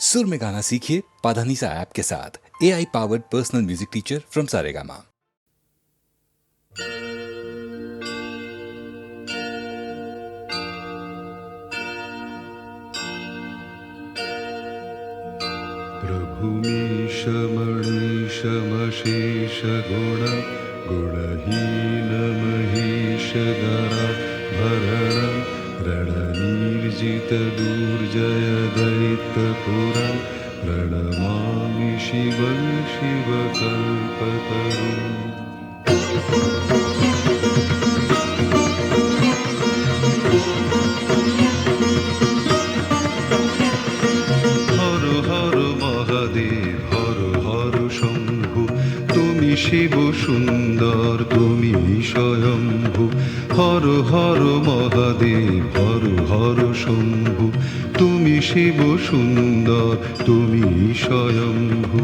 सुर में गाना सीखिए पाधानीसा ऐप के साथ। A I powered personal music teacher from Saregama प्रभुमीशमणीशमशेष गुण गुणहीनमहीशगरा रणनिर्जितदुर्जय दैत्यपुरं प्रणमामि शिवं शिवकल्पतरुम् শিব সুন্দর, তুমি স্বয়ম্ভু। হর হর মহাদেব, হর হর শম্ভু। তুমি শিব সুন্দর, তুমি স্বয়ম্ভু।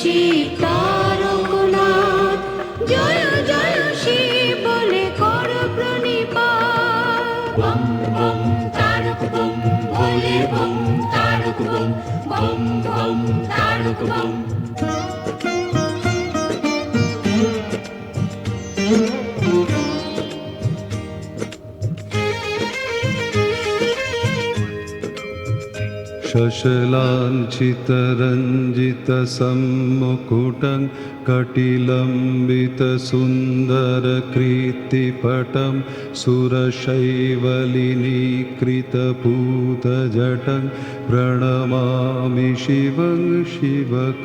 শিব তারকনাথ জয় জয় শিব বলে কর প্রণিপাত। বম বম, তারক, বম, ভোলে bomb, Tarak, bomb bomb bomb, Tarak, bomb. शशलाञ्छितरञ्जितसम्मुकुटं कटिलम्बितसुन्दरकीर्तिपटं सुरशैवलिनीकृतपूतजटं प्रणमामि शिवं शिवकल्पतरुम्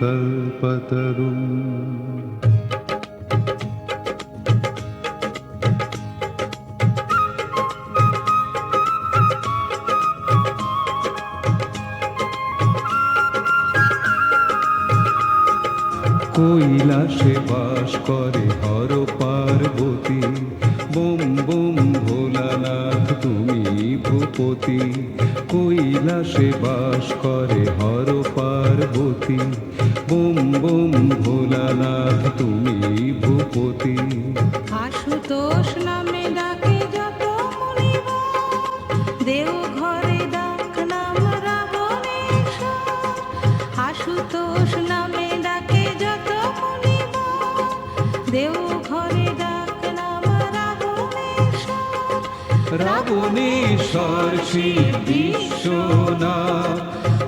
কৈলাসে বাস করে হর পার্বতী। বোম বোম, ভোলানাথ, তুমি ভূপতি। কৈলাসে বাস করে হর পার্বতী। বোম বোম, ভোলানাথ, তুমি ভূপতি। আশুতোষ নামে রাবণেশ্বর শিব বিশ্বনাথ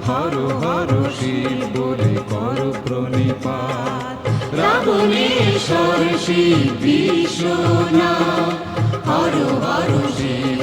হর হর শিব বলে কর প্রণিপাত। রাবণেশ্বর শিব বিশ্বনাথ হর হর শিব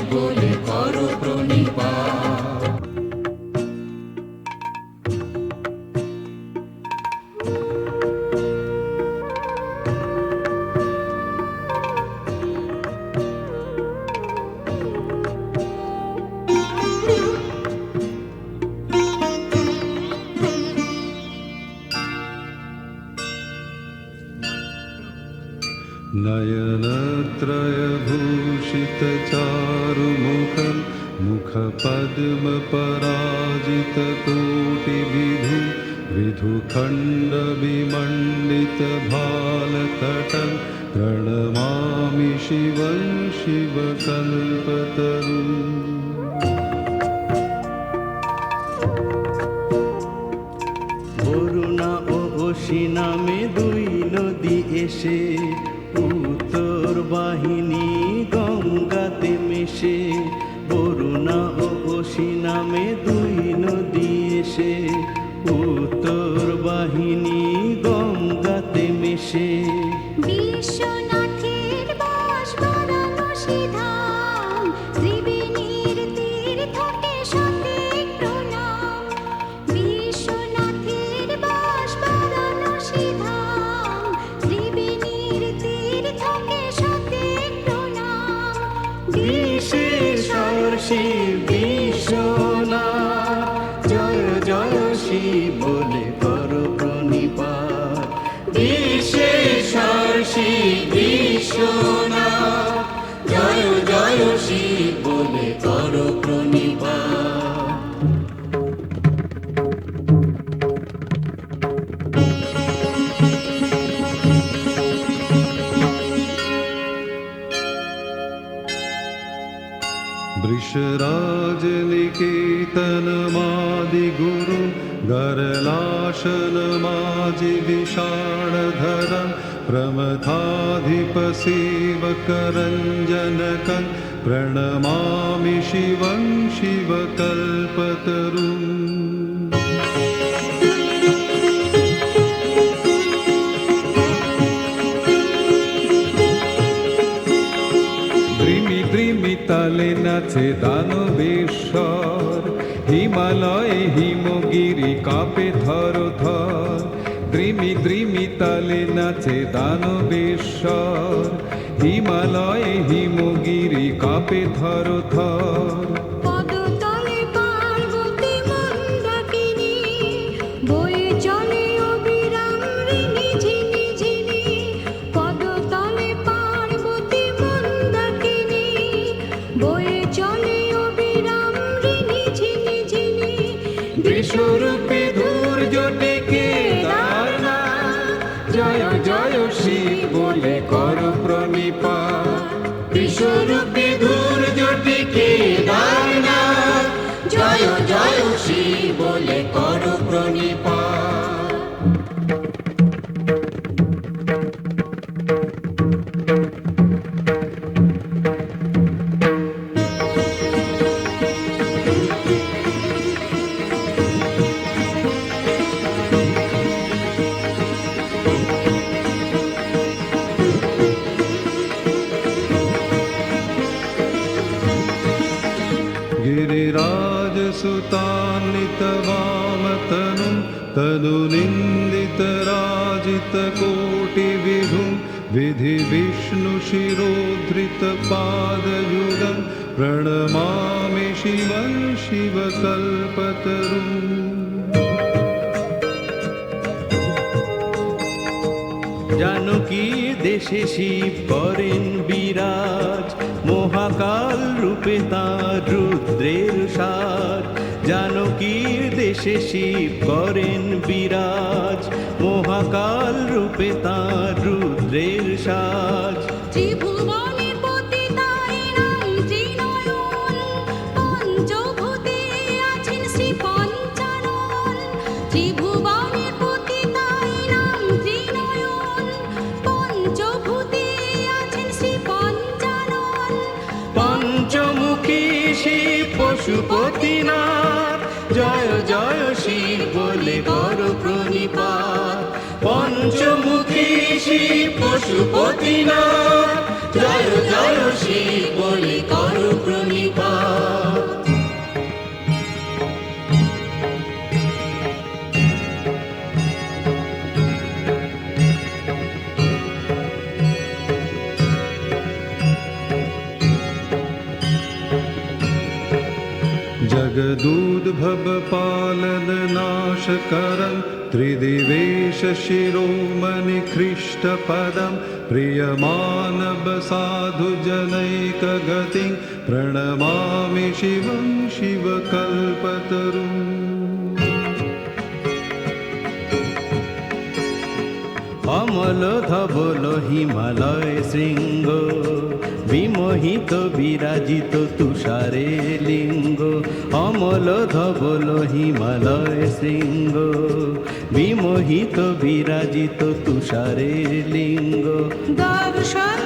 गणवामि प्रणमामि शिवं शिवकल्पतरु see. गरलाशनमाजि विषाणधरं प्रमथाधिपसेवकरञ्जनकं प्रणमामि शिवं शिवकल्पतरुम्। ृमि तले नचे शिवकल्पतरुमित्रिमितलिनचिदनु হিমালয়ে হিমগিরি কাপে ধর ধর। দ্রিমি দ্রিমি তালে নাচে দানবেশ্বর। হিমালয় হিমগিরি কাপে ধর থর কর প্রণিপা বিশ্বরূপী দুর্য টিকে দারনাথ জয় জয় শিব বলে কর প্রণিপাত गिरिराजसुतान्नितवामतनुं तनुनिन्दितराजितकोटिविधुं विधिविष्णुशिरोधृतपादयुगं प्रणमामि शिवं शिवकल्पतरुम् জানকী দেশে শিব করেন বিরাজ মহাকাল রূপে তার রুদ্রের সাজ জানকীর দেশে শিব করেন বিরাজ মহাকাল রূপে তার রুদ্রের সাজ। ত্রিভুবনের শিব পশুপতিনাথ জয় জয় শিব বলে কর প্রণিপাত जगदूद्भवपालननाशकरं त्रिदिवेशशिरोमणिकृष्टपदं प्रियमानवसाधुजनैकगतिं प्रणमामि शिवं शिवकल्पतरुम् অমল ধবল হিমালয় শৃঙ্গ, বিমোহিত বিরাজিত তুষারে লিঙ্গ, অমল ধবল হিমালয় শৃঙ্গ, বিমোহিত বিরাজিত তুষারে লিঙ্গ। দর্শন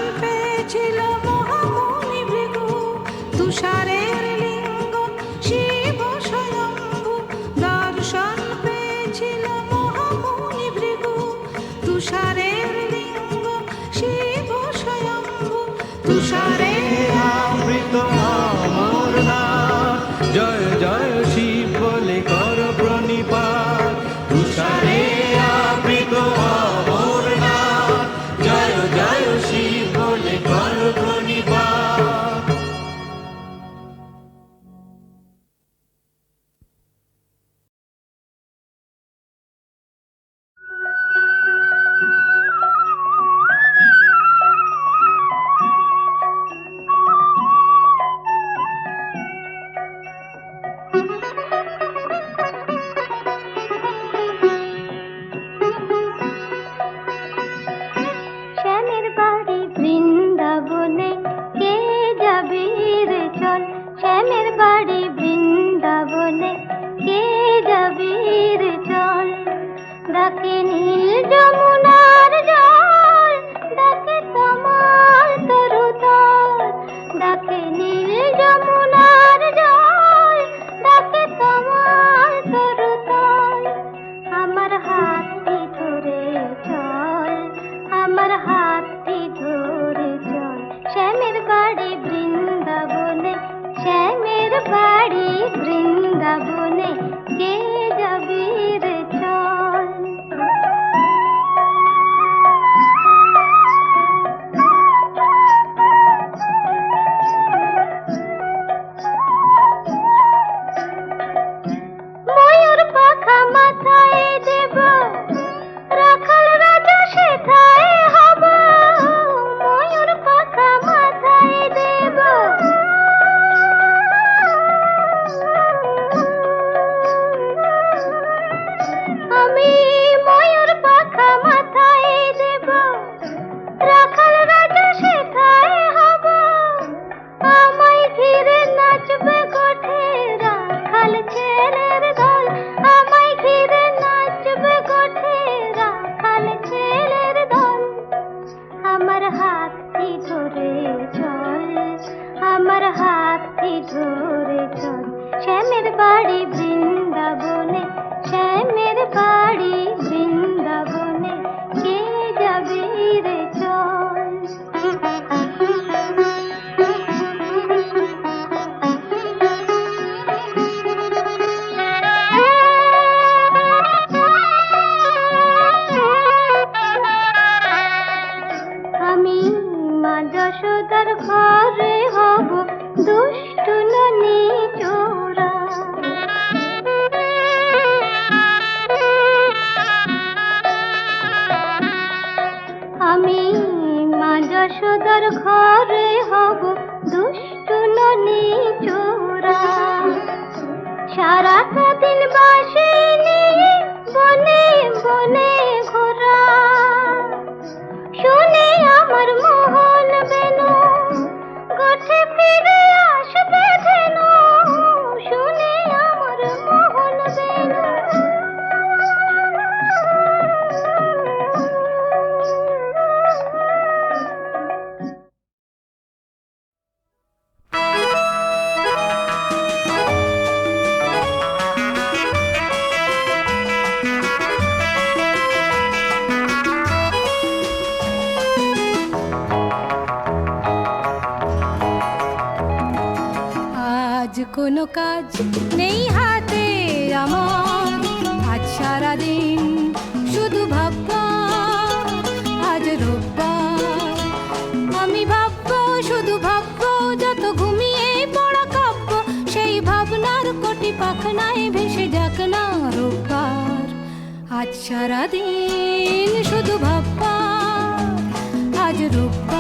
I don't know.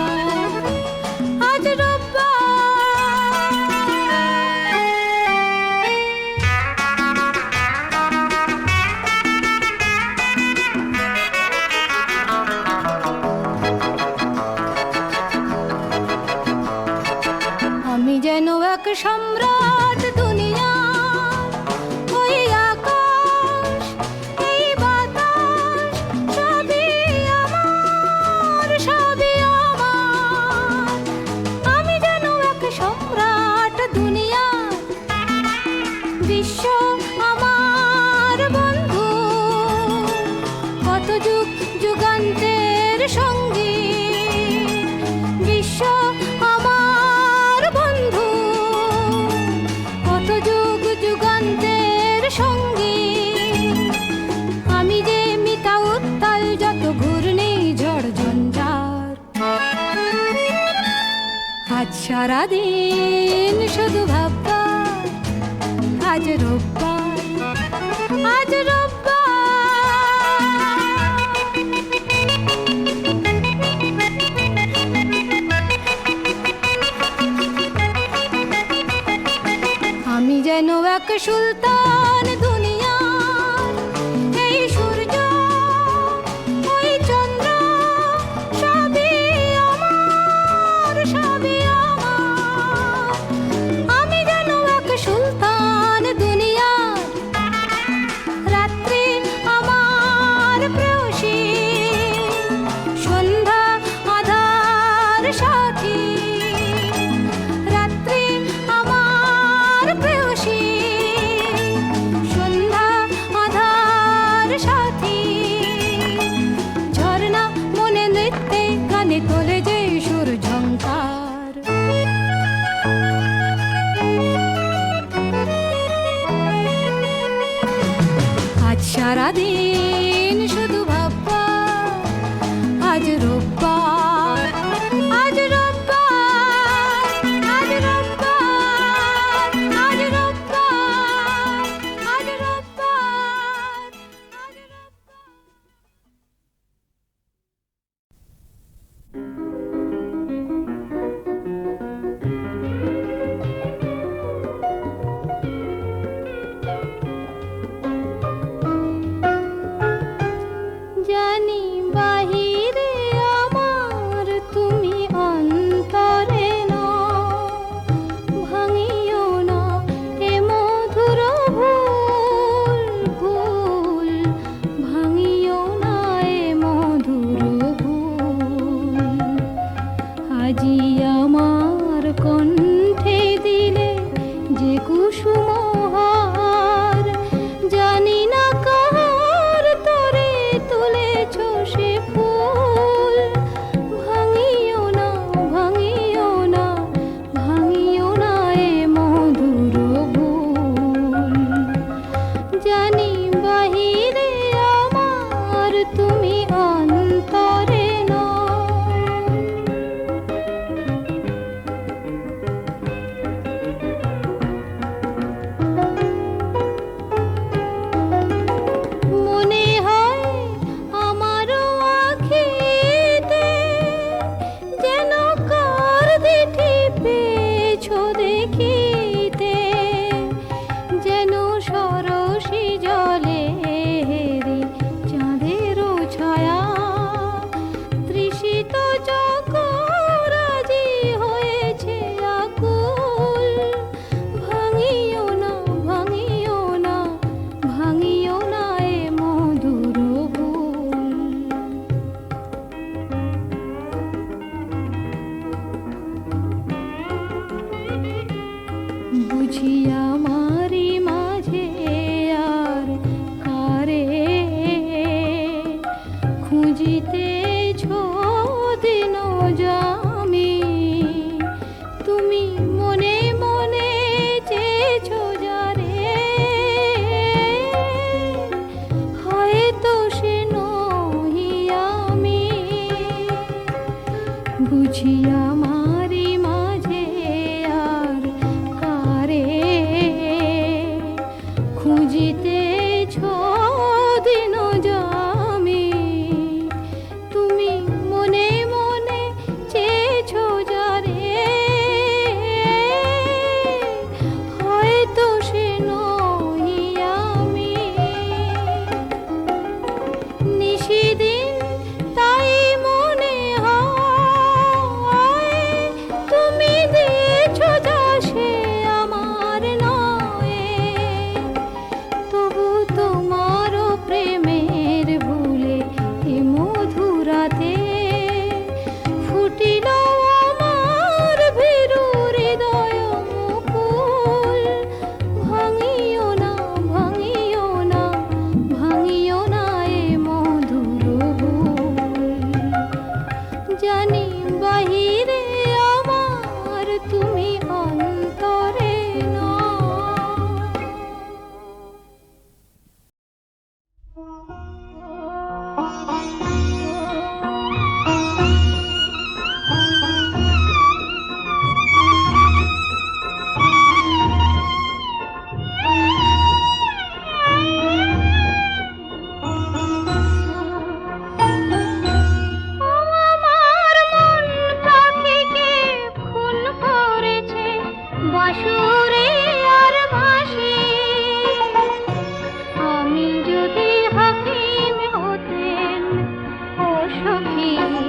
সখী